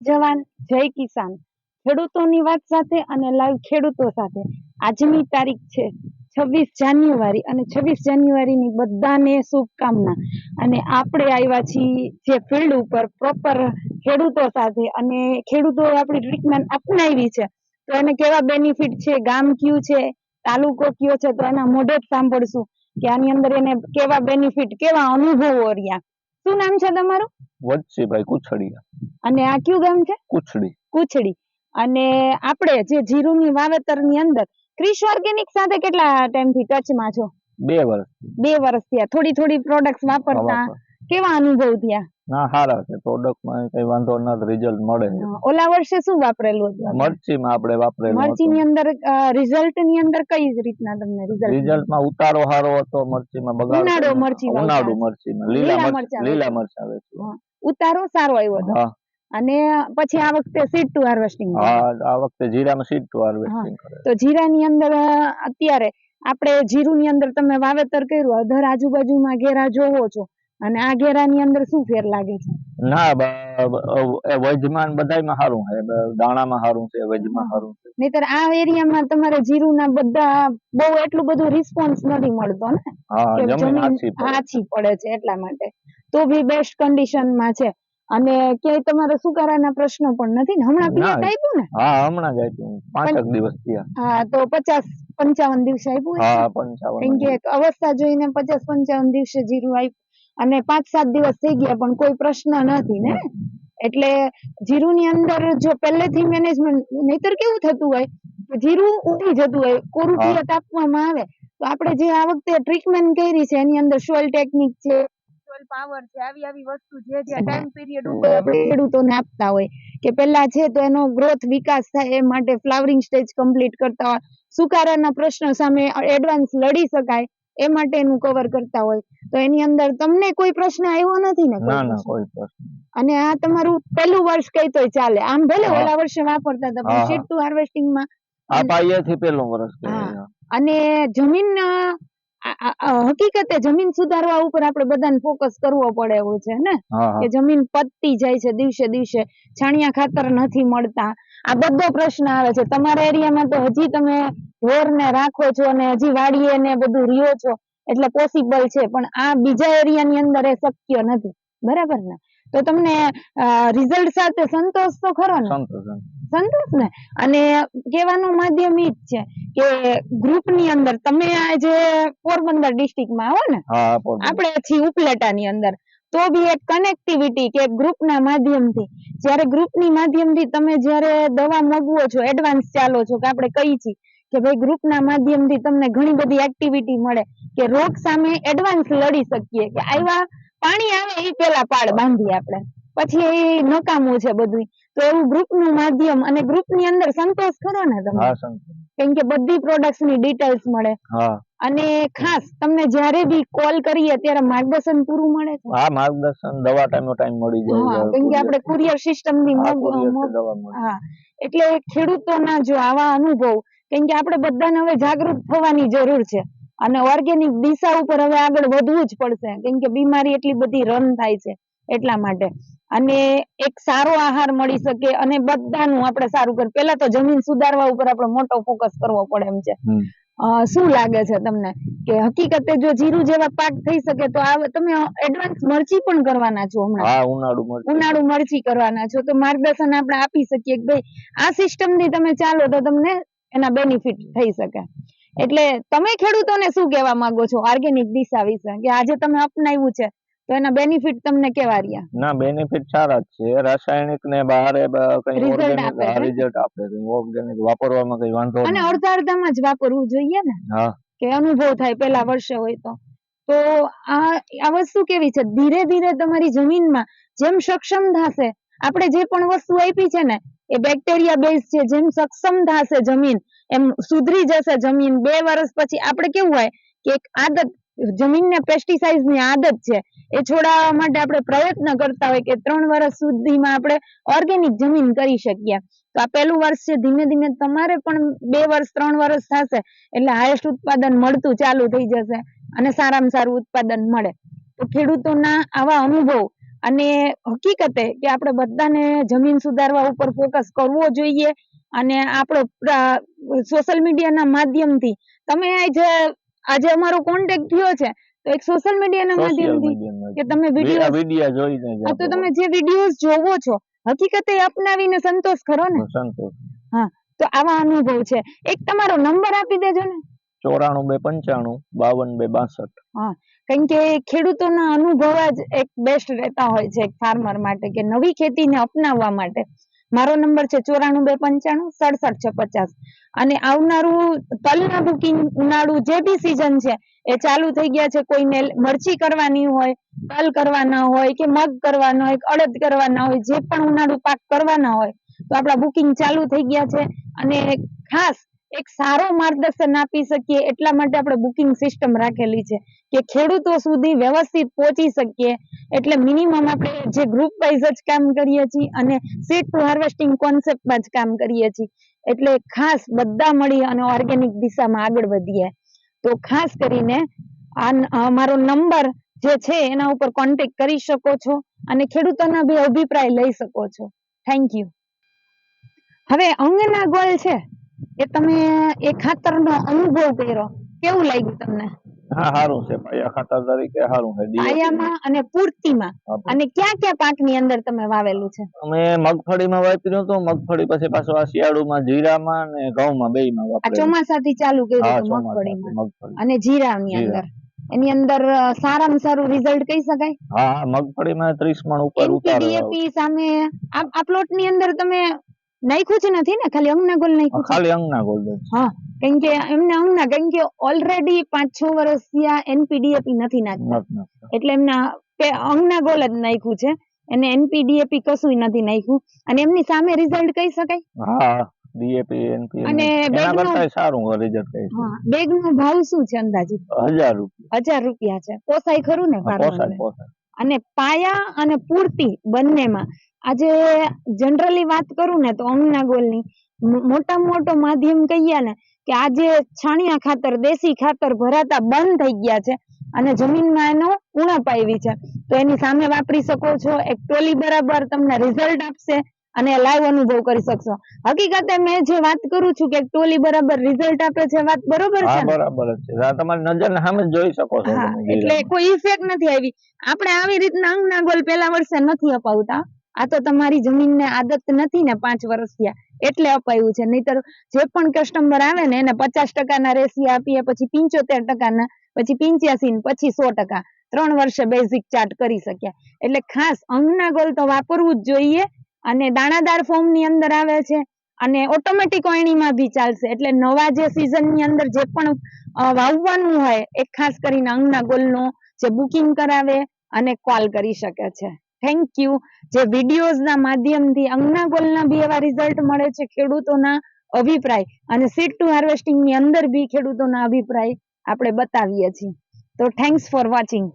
જવાન જય કિસાન. ખેડૂતોની વાત સાથે અને લાઈવ ખેડૂતો સાથે. આજની તારીખ છે છવ્વીસ જાન્યુઆરી અને છવ્વીસ જાન્યુઆરીની બધાને શુભકામના. અને આપણે આવ્યા છીએ જે ફિલ્ડ ઉપર પ્રોપર ખેડૂતો સાથે અને ખેડૂતો આપણી ટ્રીટમેન્ટ અપનાવી છે. તો એને કેવા બેનિફિટ છે, ગામ કયું છે, તાલુકો કયો છે, તો એના મોઢે જ સાંભળશું કે આની અંદર એને કેવા બેનિફિટ કેવા અનુભવો રહ્યા. શું નામ છે તમારું? વત્સીભાઈ કુછડિયા. અને આ કયું ગામ છે? કુછડી. કુછડી. અને આપણે જે જીરુની વાવેતરની અંદર ક્રિશ ઓર્ગેનિક સાથે કેટલા ટાઈમથી ટચમાં છો? બે વર્ષ બે વર્ષ થયા. થોડી થોડી પ્રોડક્ટ્સ વાપરતા. કેવા અનુભવ થયા? ના સારા છે. પ્રોડક્ટમાં કઈ વાંધો ન રિઝલ્ટ મળે ઓલા વર્ષે શું વાપરેલું હતું? મરચી માં આપણે વાપરેલું મરચી ની અંદર રિઝલ્ટની અંદર કઈ રીતના તમને રિઝલ્ટ રિઝલ્ટમાં ઉતારો સારો હતો મરચી માં બગાડ ઉનાળો મરચી ઉનાળુ મરચી માં લીલા મરચા લીલા. મરચા વેચું ઉતારો સારો આવ્યો હતો. અને પછી આ વખતે સીડ ટુ હાર્વેસ્ટિંગ હા આ વખતે જીરામાં સીડ ટુ હાર્વેસ્ટિંગ કરે તો જીરાની અંદર અત્યારે આપણે જીરુની અંદર તમે વાવેતર કર્યું. અધર આજુબાજુમાં ઘેરા જોવો છો. અને આ ઘેરાની અંદર શું ફેર લાગે છે? ના બ- બ- એ સારું છે. દાણામાં સારું છે વજમાં સારું છે. નહીતર આ એરિયામાં તમારે જીરું ના બધા બહુ એટલું બધું રિસ્પોન્સ નથી મળતો ને? આછી પડે. છે એટલા માટે. તો બી બેસ્ટ કન્ડિશનમાં છે. અને ક્યાંય તમારે સુકારાના પ્રશ્નો પણ નથી ને? હમણાં ના. પિયત આપ્યું ને? હા હમણાં જ આપ્યું પાંચક દિવસ થયા. હા તો પચાસ પંચાવન દિવસે આપ્યું? હા પંચાવન કેમ કે અવસ્થા જોઈને પચાસ પંચાવન દિવસે જીરું આપ્યું અને પાંચ સાત દિવસ થઈ ગયા પણ કોઈ પ્રશ્ન નથી ને? એટલે જીરુની અંદર જો પહેલેથી મેનેજમેન્ટ નહીતર કેવું થતું હોય? જીરું ઉઠી જતું હોય કોરું. પિયત આપવામાં આવે. તો આપણે જે આ વખતે ટ્રીટમેન્ટ કરી છે એની અંદર સોઇલ ટેકનિક છે સોઇલ પાવર છે આવી આવી વસ્તુ જે જે ટાઈમ પીરિયડ ઉપર આપણે ખેડૂતોને આપતા હોય કે પહેલા છે તો એનો ગ્રોથ વિકાસ થાય એ માટે ફ્લાવરિંગ સ્ટેજ કમ્પ્લીટ કરતા હોય. સુકારાના પ્રશ્નો સામે એડવાન્સ લડી શકાય. એ માટેનું કવર કરતા હોય. તો એની અંદર તમને કોઈ પ્રશ્ન આવ્યો નથી ને ના ના કોઈ પ્રશ્ન અને આ તમારું પહેલું વર્ષ કઈ તો ચાલે. આમ ભલે. ઓલા વર્ષે વાપરતા હતા પણ. શીટ ટુ હાર્વેસ્ટિંગમાં આ પેલું વર્ષ અને જમીન હકીકતે જમીન સુધારવા ઉપર આપણે બધાને ફોકસ કરવો પડે એવું છે ને? કે જમીન પતતી જાય છે દિવસે દિવસે છાણિયા ખાતર નથી મળતા. આ બધો પ્રશ્ન આવે છે. તમારા એરિયામાં તો હજી તમે ઢોર ને રાખો છો અને હજી વાડીએ ને બધું રહ્યો છો એટલે પોસિબલ છે પણ આ બીજા એરિયાની અંદર એ શક્ય નથી. બરાબર ને? તો તમને રિઝલ્ટ સાથે સંતોષ તો ખરો ને? સંતોષ ને? અને કહેવાનું માધ્યમ ઈ જ છે કે ગ્રુપની અંદર તમે આ જે પોરબંદર ડિસ્ટ્રિક્ટમાં આવો ને. આપણે છીએ ઉપલેટાની અંદર તો બી એક કનેક્ટિવિટી કે ગ્રુપ ના માધ્યમથી જ્યારે ગ્રુપની માધ્યમથી તમે જ્યારે દવા મગવો છો એડવાન્સ ચાલો છો કે આપણે કઈ છીએ કે ભાઈ ગ્રુપના માધ્યમથી તમને ઘણી બધી એક્ટિવિટી મળે કે રોગ સામે એડવાન્સ લડી શકીએ કે આવ્યા પાણી આવે એ પેલા પાડ બાંધીએ આપણે. પછી એ નકામું છે બધું તો એવું ગ્રુપનું માધ્યમ અને ગ્રુપની અંદર સંતોષ ખરો ને તમે? કેમ કે બધી products ની ડિટેલ્સ મળે. અને ખાસ તમને જ્યારે બી કોલ કરીએ ત્યારે માર્ગદર્શન પૂરું મળે છે? આ માર્ગદર્શન દવા ટાઈમ ટાઈમ મળી જાય. કેમ કે આપણે કુરિયર સિસ્ટમની હા, હા એટલે ખેડૂતોના જો આવા અનુભવ કેમ કે આપણે બધાને હવે જાગૃત થવાની જરૂર છે. અને ઓર્ગેનિક દિશા ઉપર હવે આગળ વધવું જ પડશે. કેમ કે બીમારી એટલી બધી રન થાય છે એટલા માટે. અને એક સારો આહાર મળી શકે અને બધાનું આપણે સારું કર પેલા તો જમીન સુધારવા ઉપર આપણે મોટો ફોકસ કરવો પડે એમ છે. શું લાગે છે તમને? કે હકીકતે જો જીરું જેવા પાક થઈ શકે તો આ તમે એડવાન્સ મરચી પણ કરવાના છો હમણાં? હા ઉનાળુ મરચું. ઉનાળુ મરચી કરવાના છો. તો માર્ગદર્શન આપણે આપી શકીએ કે ભાઈ આ સિસ્ટમથી તમે ચાલો તો તમને એના બેનિફિટ થઈ શકે. એટલે તમે ખેડૂતોને શું કહેવા માંગો છો? ઓર્ગેનિક દિશા વિશે કે આજે તમે અપનાવ્યું છે તો એના બેનિફિટ તમને કેવા રહ્યા? ના બેનિફિટ સારા જ છે. રાસાયણિક ને બહારે કઈ રિઝલ્ટ આપે ઓર્ગેનિક વાપરવામાં કઈ વાંધો અને અડધા અડધામાં જ વાપરવું જોઈએ ને? હા. કે અનુભવ થાય પેલા વર્ષે હોય તો. તો આ આ વસ્તુ કેવી છે? ધીરે ધીરે તમારી જમીનમાં જેમ સક્ષમ થશે આપણે જે પણ વસ્તુ આપી છે ને એ બેક્ટેરિયા બેઝ છે જેમ સક્ષમ થશે જમીન, એમ સુધરી જશે જમીન. બે વર્ષ પછી આપણે કેવું હોય કે એક આદત, જમીનને પેસ્ટિસાઇડની આદત છે, એ છોડાવવા માટે આપણે પ્રયત્ન કરતા હોય કે ત્રણ વર્ષ સુધીમાં આપણે ઓર્ગેનિક જમીન કરી શકીએ. તો આ પહેલું વર્ષ છે, ધીમે ધીમે તમારે પણ બે વર્ષ, ત્રણ વર્ષ થશે, એટલે હાઈએસ્ટ ઉત્પાદન મળતું ચાલુ થઈ જશે અને સારામાં સારું ઉત્પાદન મળે. તો ખેડૂતોના આવા અનુભવ અને હકીકતે કે આપણે બધાને જમીન સુધારવા ઉપર ફોકસ કરવો જોઈએ અને આપણો સોશિયલ મીડિયાના માધ્યમથી. તમે આજે આજે અમારો કોન્ટેક્ટ થયો છે તો એક સોશિયલ મીડિયાના માધ્યમથી કે તમે વીડિયો જોઈને તો તમે જે વિડીયોઝ જોવો છો હકીકતે અપનાવીને સંતોષ ખરો ને. સંતોષ. હા તો આવા અનુભવ છે. એક તમારો નંબર આપી દેજો ને. ચોરાણું બે પંચાણું બાવન બે બાસઠ. કારણ કે ખેડૂતોના અનુભવ જ એક બેસ્ટ રહેતા હોય છે ફાર્મર માટે કે નવી ખેતીને અપનાવવા માટે. મારો નંબર છે ચોરાણું બે પંચાણું, સડસઠ છ પચાસ. અને આવનારું, તલના બુકિંગ ઉનાળુ જે બી સિઝન છે, એ ચાલુ થઈ ગયા છે. કોઈને મરચી કરવાની હોય, તલ કરવાના હોય કે મગ કરવાના હોય અડદ કરવાના હોય, જે પણ ઉનાળુ પાક કરવાના હોય, તો આપણા બુકિંગ ચાલુ થઈ ગયા છે. અને ખાસ એક સારો માર્ગદર્શન આપી શકીએ એટલા માટે આપણે બુકિંગ સિસ્ટમ રાખેલી છે કે ખેડૂતો સુધી વ્યવસ્થિત પહોંચી શકીએ. એટલે મિનિમમ આપણે જે ગ્રુપ વાઇઝ જ કામ કરીએ છીએ અને સીડ ટુ હાર્વેસ્ટિંગ કોન્સેપ્ટમાં જ કામ કરીએ છીએ. એટલે ખાસ બધા મળી અને ઓર્ગેનિક દિશામાં આગળ વધીએ. તો ખાસ કરીને આ મારો નંબર જે છે એના ઉપર કોન્ટેક્ટ કરી શકો છો અને ખેડૂતોના બી અભિપ્રાય લઈ શકો છો. થેન્ક યુ હવે અંગના ગોલ છે. એ તમે એ ખાતરનો અનુભવ કર્યો? કેવું લાગ્યું તમને? હા સારું છે પાયા ખાતર તરીકે સારું છે. પાયામાં અને પૂર્તિમાં? અને ક્યાં ક્યાં પાકની અંદર તમે વાવેલું છે? અમે મગફળીમાં વાપર્યું હતું. મગફળી પછી પાછું આ શિયાળુમાં જીરામાં અને ઘઉંમાં બેયમાં આ વાપરેલું ચોમાસાથી ચાલુ કર્યું મગફળીમાં. મગફળી. અને જીરાની ની અંદર. એની અંદર સારામાં સારું રિઝલ્ટ કહી શકાય? હા મગફળીમાં ત્રીસ મણ ઉપર ઉતારો. સામે આ પ્લોટની અંદર તમે નાખ્યું છે નથી ને? ખાલી અંગના ગોલ નાખ્યું ખાલી અંગના ગોલ હા કેમ કે એમને અંગના કેમ કે ઓલરેડી પાંચ છ વર્ષ થયા એનપીડીએપી નથી નાખતા. એટલે એમના અંગના ગોલ જ નાખ્યું છે અને એનપીડીએપી કશું નથી નાખ્યું. અને એમની સામે રિઝલ્ટ કહી શકાય? હા ડીએપી એનપી અને બેગનો- કરતા સારું રિઝલ્ટ કહી હા બેગ નો ભાવ શું છે અંદાજિત? હજાર રૂપિયા. 1000 રૂપિયા છે. પોસાય ખરું ને પોસાય પોસાય. અને પાયા અને પૂર્તિ બંનેમાં આજે જનરલી વાત કરું ને તો અંગના ગોલની મોટા મોટામાં મોટો માધ્યમ કહીએ ને કે આજે છાણિયા ખાતર દેશી ખાતર ભરાતા બંધ થઈ ગયા છે અને જમીનમાં એનો ઉણપ આવી છે. તો એની સામે વાપરી શકો છો એક ટોલી બરાબર તમને રિઝલ્ટ આપશે અને લાઈવ અનુભવ કરી શકશો. હકીકતે મેં જે વાત કરું છું કે ટોલી બરાબર રિઝલ્ટ આપે છે વાત બરોબર છે બરાબર છે. તમારી નજર સામે જોઈ શકો છો એટલે કોઈ ઇફેક્ટ નથી આવી. આપણે આવી રીતના અંગના ગોલ પેલા વર્ષે નથી અપાવતા. આ તો તમારી જમીનને આદત નથી ને પાંચ વર્ષ થયા. એટલે અપાયું છે. નહીતર જે પણ કસ્ટમર આવે ને એને પચાસ ટકાના રેસી આપીએ, પછી પિંચોતેર ટકાના, પછી પિંચ્યાસી પછી સો ટકા. ત્રણ વર્ષે બેઝિક ચાર્ટ કરી શક્યા. એટલે ખાસ અંગના ગોલ તો વાપરવું જ જોઈએ અને દાણાદાર ફોર્મની અંદર આવે છે અને ઓટોમેટિક વાયણીમાં બી ચાલશે. એટલે નવા જે season ની અંદર જે પણ વાવવાનું હોય, એ ખાસ કરીને અંગના ગોલનો જે બુકિંગ કરાવે અને કોલ કરી શકે છે. થેન્ક યુ જે વિડીયોઝના માધ્યમથી અંગના ગોલના બી એવા રિઝલ્ટ મળે છે ખેડૂતોના અભિપ્રાય. અને સીડ ટુ હાર્વેસ્ટિંગની અંદર બી ખેડૂતોના અભિપ્રાય આપણે બતાવીએ છીએ. તો થેન્ક્સ ફોર વોચિંગ